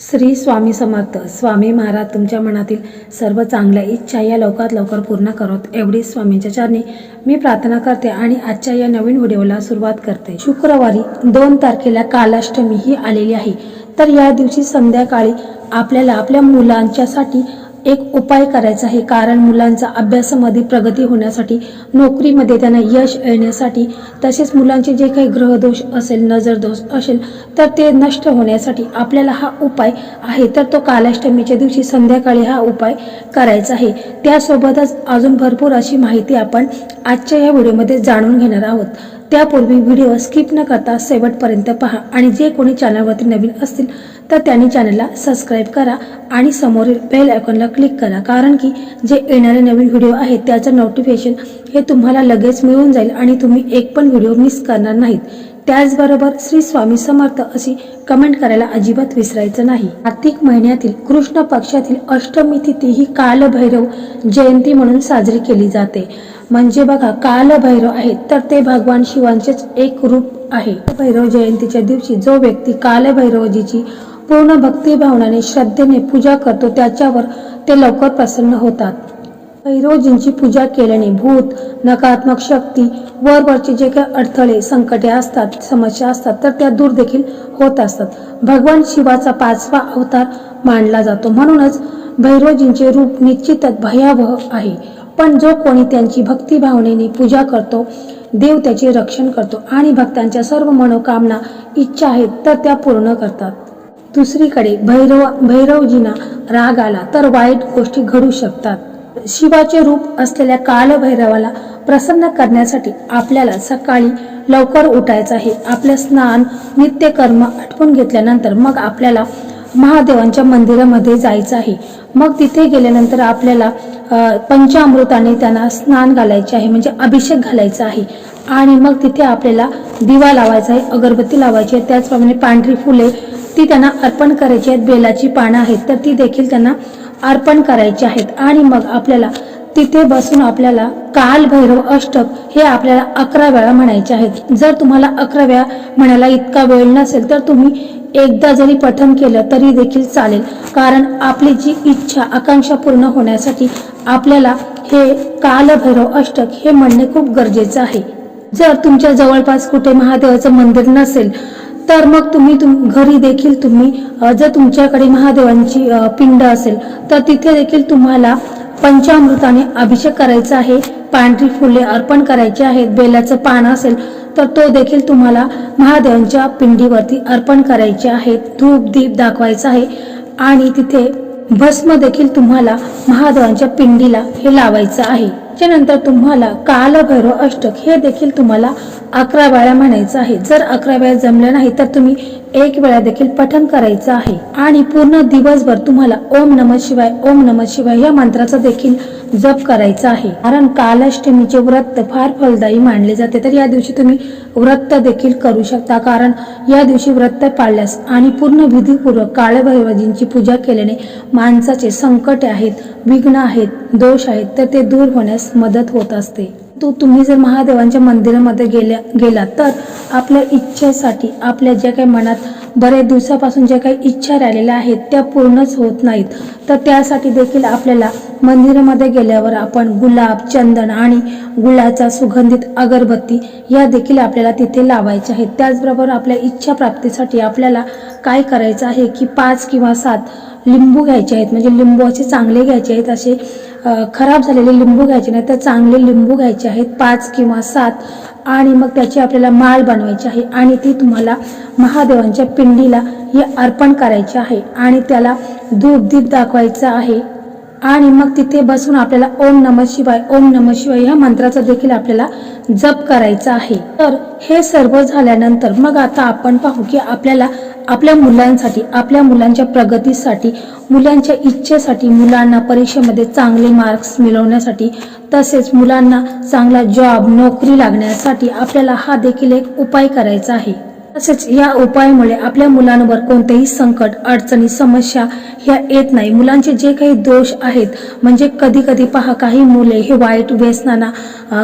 श्री स्वामी समर्थ. स्वामी महाराज तुमच्या मनातील सर्व चांगल्या इच्छा या लवकरात लवकर पूर्ण करत एवढी स्वामींच्या चरणी मी प्रार्थना करते आणि आजच्या या नवीन व्हिडिओला सुरुवात करते. शुक्रवारी दोन तारखेला कालाष्टमी ही आलेली आहे. तर या दिवशी संध्याकाळी आपल्याला आपल्या मुलांच्यासाठी एक उपाय करायचा आहे. कारण मुलांचा अभ्यासामध्ये प्रगती होण्यासाठी नोकरीमध्ये त्यांना यश येण्यासाठी तसेच मुलांचे जे काही ग्रहदोष असेल नजर दोष असेल तर ते नष्ट होण्यासाठी आपल्याला हा उपाय आहे. तर तो कालाष्टमीच्या दिवशी संध्याकाळी हा उपाय करायचा आहे. त्यासोबतच अजून भरपूर अशी माहिती आपण आजच्या या व्हिडिओमध्ये जाणून घेणार आहोत. त्यापूर्वी व्हिडिओ स्किप न करता शेवटपर्यंत पहा आणि जे कोणी चॅनलवरती नवीन असतील तर त्यांनी चॅनलला सबस्क्राईब करा आणि समोरील बेल आयकॉनला क्लिक करा कारण की जे येणारे नवीन व्हिडिओ आहेत त्याचं नोटिफिकेशन हे तुम्हाला लगेच मिळून जाईल आणि तुम्ही एक पण व्हिडिओ मिस करणार नाहीत. त्याचबरोबर श्री स्वामी समर्थ अशी कमेंट करायला अजिबात विसरायचं नाही. कार्तिक महिन्यातील कृष्ण पक्षातील अष्टमी तिथी ही कालभैरव जयंती म्हणून साजरी केली जाते. म्हणजे बघा कालभैरव आहेत तर ते भगवान शिवांचेच एक रूप आहे. भैरव जयंतीच्या दिवशी जो व्यक्ती कालभैरवजीची पूर्ण भक्तिभावनाने श्रद्धेने पूजा करतो त्याच्यावर ते लवकर प्रसन्न होतात. भैरवजींची पूजा केल्याने भूत नकारात्मक शक्ती वरवरचे जे काही अडथळे संकटे असतात समस्या असतात तर त्या दूर देखील होत असतात. भगवान शिवाचा पाचवा अवतार मानला जातो. म्हणूनच भैरवजींचे रूप निश्चितच भयावह आहे. पण जो कोणी त्यांची भक्तिभावनेने पूजा करतो देव त्याचे रक्षण करतो आणि भक्तांच्या सर्व मनोकामना इच्छा आहेत तर त्या पूर्ण करतात. दुसरीकडे भैरव भैरवजींना राग आला तर वाईट गोष्टी घडू शकतात. शिवाचे रूप असलेल्या कालभैरवाला प्रसन्न करण्यासाठी आपल्याला सकाळी लवकर उठायचं आहे. आपलं स्नान नित्यकर्म आटपून घेतल्यानंतर मग आपल्याला महादेवांच्या मंदिरामध्ये जायचं आहे. मग तिथे गेल्यानंतर आपल्याला पंचामृताने त्यांना स्नान घालायचे आहे म्हणजे अभिषेक घालायचा आहे. आणि मग तिथे आपल्याला दिवा लावायचा आहे अगरबत्ती लावायची आहे त्याचप्रमाणे पांढरी फुले ती त्यांना अर्पण करायची आहेत बेलाची पानं आहेत तर ती देखील त्यांना अर्पण करायची आहेत. आणि मग आपल्याला तिथे बसून आपल्याला काल भैरव अष्टक हे आपल्याला अकरा वेळा म्हणायचे आहेत. जर तुम्हाला अकरा वेळा म्हणायला इतका वेळ नसेल तर तुम्ही एकदा जरी पठन केलं तरी देखील चालेल. कारण आपली जी इच्छा आकांक्षा पूर्ण होण्यासाठी आपल्याला हे कालभैरव अष्टक हे म्हणणे खूप गरजेचं आहे. जर तुमच्या जवळपास कुठे महादेवाचं मंदिर नसेल तर मग तुम्ही तुम घरी देखील तुम्ही जर तुमच्याकडे महादेवांची पिंड असेल तर तिथे देखील तुम्हाला पंचामृताने अभिषेक करायचा आहे पांढरी फुले अर्पण करायची आहेत बेलाचं पान असेल तर तो देखील तुम्हाला महादेवांच्या पिंडीवरती अर्पण करायचे आहेत. धूप दीप दाखवायचा आहे आणि तिथे भस्म देखील तुम्हाला महादेवांच्या पिंडीला हे लावायचं आहे. त्यानंतर तुम्हाला कालभैरव अष्टक हे देखील तुम्हाला अकरा वेळा म्हणायचं आहे. जर अकरा वेळा जमलं नाही तर तुम्ही एक वेळा देखील पठन करायचं आहे. आणि पूर्ण दिवसभर तुम्हाला ओम नम शिवाय ओम नम शिवाय या मंत्राचा देखील जप करायचा आहे. कारण कालाष्टमीचे व्रत फार फलदायी मानले जाते तर या दिवशी तुम्ही व्रत देखील करू शकता. कारण या दिवशी व्रत पाळल्यास आणि पूर्ण विधीपूर्वक काळभैरवजींची पूजा केल्याने माणसाचे संकट आहेत विघ्न आहेत दोष आहेत तर ते दूर होण्यास मदत होत असते. तो तुम्ही जर महादेवांच्या मंदिरामध्ये गेल्या गेलात तर आपल्या इच्छेसाठी आपल्या ज्या काही मनात बरेच दिवसापासून ज्या काही इच्छा राहिलेल्या आहेत त्या पूर्णच होत नाहीत. तर त्यासाठी देखील आपल्याला मंदिरामध्ये गेल्यावर आपण गुलाब चंदन आणि गुलाचा सुगंधित अगरबत्ती या देखील आपल्याला तिथे लावायच्या आहेत. त्याचबरोबर आपल्या इच्छा प्राप्तीसाठी आपल्याला काय करायचं आहे की पाच किंवा सात लिंबू घ्यायचे आहेत. म्हणजे लिंबू असे चांगले घ्यायचे आहेत असे खराब झालेले लिंबू घ्यायचे नाही तर चांगले लिंबू घ्यायचे आहेत. पाच किंवा सात आणि मग त्याची आपल्याला माळ बनवायची आहे आणि ती तुम्हाला महादेवांच्या पिंडीला हे अर्पण करायचे आहे आणि त्याला धूप दीप दाखवायचं आहे. आणि मग तिथे बसून आपल्याला ओम नम शिवाय ओम नम शिवाय ह्या मंत्राचा देखील आपल्याला जप करायचा आहे. तर हे सर्व झाल्यानंतर मग आता आपण पाहू की आपल्याला आपल्या मुलांसाठी आपल्या मुलांच्या प्रगतीसाठी मुलांच्या इच्छेसाठी मुलांना परीक्षेमध्ये चांगले मार्क्स मिळवण्यासाठी तसेच मुलांना चांगला जॉब नोकरी लागण्यासाठी आपल्याला हा देखील एक उपाय करायचा आहे. तसेच या उपायामुळे आपल्या मुलांवर कोणतेही संकट अडचणी समस्या ह्या येत नाही. मुलांचे जे काही दोष आहेत म्हणजे कधी कधी पहा काही मुले हे वाईट व्यसनांना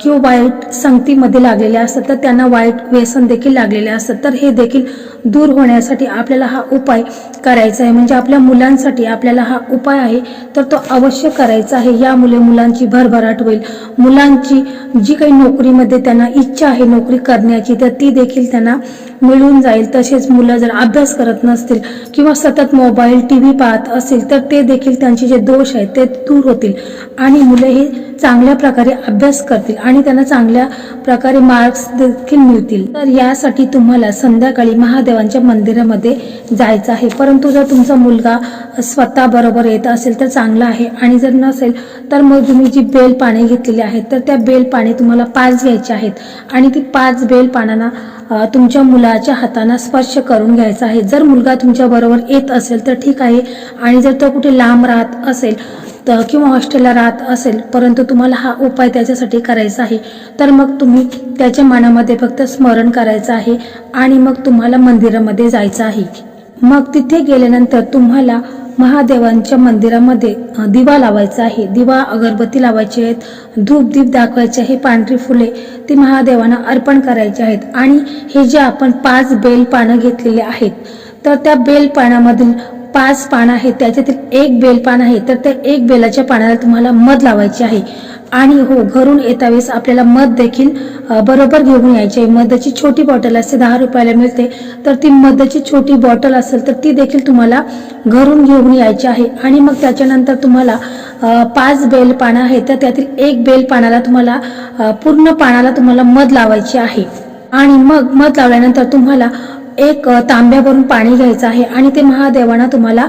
किंवा वाईट संगतीमध्ये लागलेले असतात तर त्यांना वाईट व्यसन देखील लागलेले असतात. तर हे देखील दूर होण्यासाठी आपल्याला हा उपाय करायचा आहे. म्हणजे आपल्या मुलांसाठी आपल्याला हा उपाय आहे तर तो अवश्य करायचा आहे. यामुळे मुलांची भरभराट होईल. मुलांची जी काही नोकरीमध्ये त्यांना इच्छा आहे नोकरी करण्याची तर ती देखील त्यांना मिळून जाईल. तसेच मुलं जर अभ्यास करत नसतील किंवा सतत मोबाईल टी व्ही पाहत असेल तर ते देखील त्यांचे जे दोष आहेत ते दूर होतील. आणि मुले ही चांगल्या प्रकारे अभ्यास करतील आणि त्यांना चांगल्या प्रकारे मार्क्स देखील मिळतील. तर यासाठी तुम्हाला संध्याकाळी महादेवांच्या मंदिरामध्ये जायचं आहे. परंतु जर तुमचा मुलगा स्वतः बरोबर येत असेल तर चांगला आहे. आणि जर नसेल तर मग तुम्ही जी बेल पाने घेतलेली आहेत तर त्या बेल पाने तुम्हाला पाच घ्यायचे आहेत. आणि ती पाच बेल पानांना तुमच्या मुलाच्या हाताना स्पर्श करून घ्यायचा आहे. जर मुलगा तुमच्या बरोबर येत असेल तर ठीक आहे. आणि जर तो कुठे लांब राहत असेल तर किंवा हॉस्टेलला राहत असेल परंतु तुम्हाला हा उपाय त्याच्यासाठी करायचा आहे. तर मग तुम्ही त्याच्या मनामध्ये फक्त स्मरण करायचं आहे आणि मग तुम्हाला मंदिरामध्ये जायचं आहे. मग तिथे गेल्यानंतर तुम्हाला महादेवांच्या मंदिरामध्ये दिवा लावायचा आहे. दिवा अगरबत्ती लावायची आहेत धूप दीप दाखवायचे आहे पांढरी फुले ती महादेवांना अर्पण करायची आहेत आणि हे जे आपण पाच बेल पानं घेतलेले आहेत तर त्या बेल पानामधील पाच पानं आहेत त्याच्यातील एक बेल पान आहे तर त्या एक बेलाच्या पानाला तुम्हाला मध लावायची आहे. आणि हो घरून येता वेळेस आपल्याला मध देखील बरोबर घेऊन यायची आहे. मधाची छोटी बॉटल असते दहा रुपयाला मिळते. तर ती मधाची छोटी बॉटल असेल तर ती देखील तुम्हाला घरून घेऊन यायची आहे. आणि मग त्याच्यानंतर तुम्हाला पाच बेल पानं आहेत तर त्यातील एक बेल पानाला तुम्हाला पूर्ण पानाला तुम्हाला मध लावायची आहे. आणि मग मध लावल्यानंतर तुम्हाला एक तांब्यावरून पाणी घ्यायचं आहे आणि ते महादेवांना तुम्हाला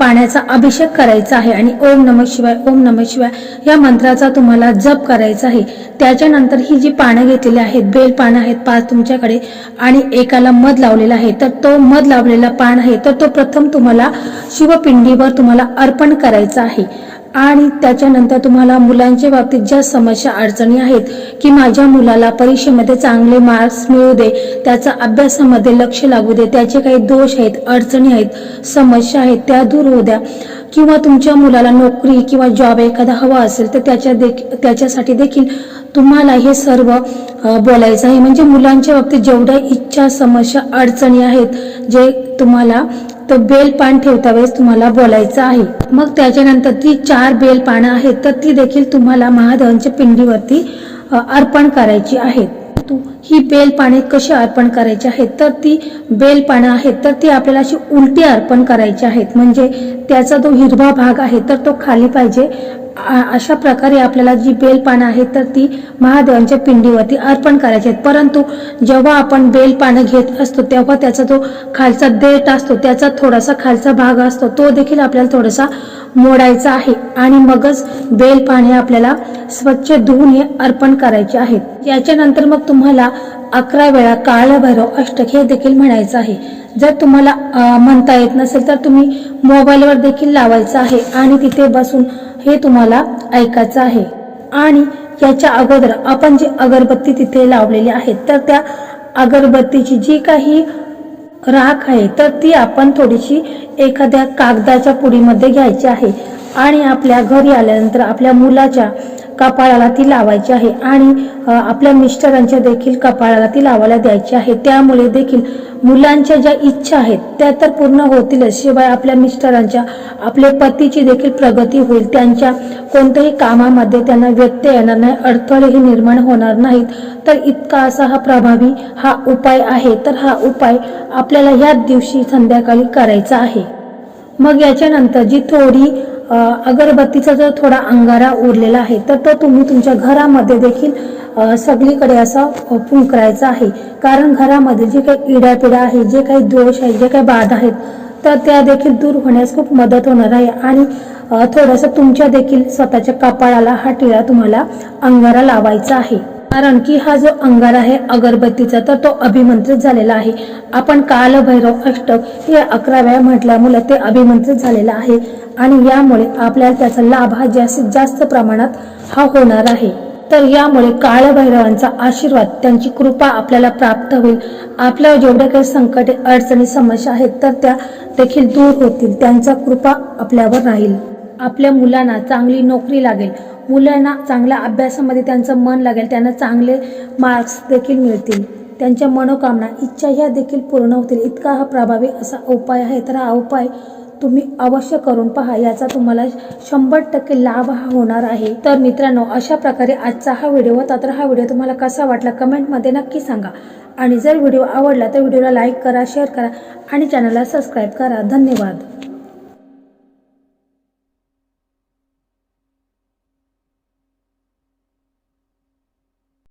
पाण्याचा अभिषेक करायचा आहे आणि ओम नम शिवाय ओम नम शिवाय या मंत्राचा तुम्हाला जप करायचा आहे. त्याच्यानंतर ही जी पानं घेतलेली आहेत बेल पानं आहेत पाच तुमच्याकडे आणि एकाला मध लावलेला आहे तर तो मध लावलेला पान आहे तर तो प्रथम तुम्हाला शिवपिंडीवर तुम्हाला अर्पण करायचा आहे. आणि त्याच्यानंतर तुम्हाला मुलांच्या बाबतीत ज्या समस्या अडचणी आहेत की माझ्या मुलाला परीक्षेमध्ये चांगले मार्क्स मिळू दे त्याचा अभ्यासामध्ये लक्ष लागू दे त्याचे काही दोष आहेत अडचणी आहेत समस्या आहेत त्या दूर होऊ द्या. किंवा तुमच्या मुलाला नोकरी किंवा जॉब एखादा हवा असेल तर त्याच्या देख त्याच्यासाठी देखील तुम्हाला हे सर्व बोलायचं आहे. म्हणजे मुलांच्या बाबतीत जेवढ्या इच्छा समस्या अडचणी आहेत जे तुम्हाला तर बेल पान ठेवता वेळेस तुम्हाला बोलायचं आहे. मग त्याच्यानंतर ती चार बेल पानं आहेत तर ती देखील तुम्हाला महादेवांच्या पिंडीवरती अर्पण करायची आहेत. तू ही बेल पाने कशी अर्पण करायची आहेत तर ती बेल पानं आहेत तर ती आपल्याला अशी उलटी अर्पण करायची आहेत. म्हणजे त्याचा जो हिरवा भाग आहे तर तो खाली पाहिजे. अशा प्रकारे आपल्याला जी बेल पानं आहेत तर ती महादेवांच्या पिंडीवरती अर्पण करायची आहेत. परंतु जेव्हा आपण बेल पानं घेत असतो तेव्हा त्याचा जो खालचा देठ असतो त्याचा थोडासा खालचा भाग असतो तो देखील आपल्याला थोडासा मोडायचा आहे. आणि मगच बेल पाने आपल्याला स्वच्छ धुवून हे अर्पण करायचे आहेत. याच्यानंतर मग तुम्हाला अकरा वेळा काळभैरव अष्टक हे देखील म्हणायचं आहे. जर तुम्हाला म्हणता येत नसेल तर तुम्ही मोबाईलवर देखील लावायचं आहे आणि तिथे बसून हे तुम्हाला ऐकायचं आहे. आणि याच्या अगोदर आपण जी अगरबत्ती तिथे लावलेली आहे तर त्या अगरबत्तीची जी काही राख आहे तर ती आपण थोडीशी एखाद्या कागदाच्या पुडीमध्ये घ्यायची आहे. आणि आपल्या घरी आल्यानंतर आपल्या मुलाच्या कपाळाला ती लावायची आहे आणि आपल्या मिस्टरांच्या देखील कपाळाला ती लावायला द्यायची आहे. त्यामुळे देखील मुलांच्या ज्या इच्छा आहेत त्या तर पूर्ण होतीलच. शिवाय आपल्या मिस्टरांच्या आपल्या पतीची देखील प्रगती होईल. त्यांच्या कोणत्याही कामामध्ये त्यांना व्यत्यय येणार नाही अडथळेही निर्माण होणार नाहीत. तर इतका असा हा प्रभावी हा उपाय आहे. तर हा उपाय आपल्याला याच दिवशी संध्याकाळी करायचा आहे. मग याच्यानंतर जी थोडी अगरबत्तीचा जर थोडा अंगारा उरलेला आहे तर तो तुम्ही तुमच्या घरामध्ये देखील सगळीकडे असा अ, फुंकरायचा आहे. कारण घरामध्ये जे काही इडापिडा आहे जे काही दोष आहे जे काही बाधा आहेत तर त्या देखील दूर होण्यास खूप मदत होणार आहे. आणि थोडंसं तुमच्या देखील स्वतःच्या कपाळाला हा टिळा तुम्हाला अंगारा लावायचा आहे. कारण की हा जो अंगार आहे अगरबत्तीचा तर तो अभिमंत्रित झालेला आहे. आपण कालभैरव अष्टक हे अकरा वेळा म्हटल्यामुळे ते अभिमंत्रित झालेलं आहे आणि यामुळे आपल्याला त्याचा लाभ हा जास्तीत जास्त प्रमाणात हा होणार आहे. तर यामुळे काळभैरवांचा आशीर्वाद त्यांची कृपा आपल्याला प्राप्त होईल. आपल्या जेवढ्या काही संकटे अडचणी समस्या आहेत तर त्या देखील दूर होतील. त्यांचा कृपा आपल्यावर राहील. आपल्या मुलांना चांगली नोकरी लागेल. मुलांना चांगल्या अभ्यासामध्ये त्यांचं मन लागेल. त्यांना चांगले मार्क्स देखील मिळतील. त्यांच्या मनोकामना इच्छा ह्या देखील पूर्ण होतील. इतका हा प्रभावी असा उपाय आहे. तर हा उपाय तुम्ही अवश्य करून पहा. याचा तुम्हाला शंभर टक्के लाभ हा होणार आहे. तर मित्रांनो अशा प्रकारे आजचा हा व्हिडिओ होता. तर हा व्हिडिओ तुम्हाला कसा वाटला कमेंटमध्ये नक्की सांगा. आणि जर व्हिडिओ आवडला तर व्हिडिओला लाईक करा शेअर करा आणि चॅनलला सबस्क्राईब करा. धन्यवाद.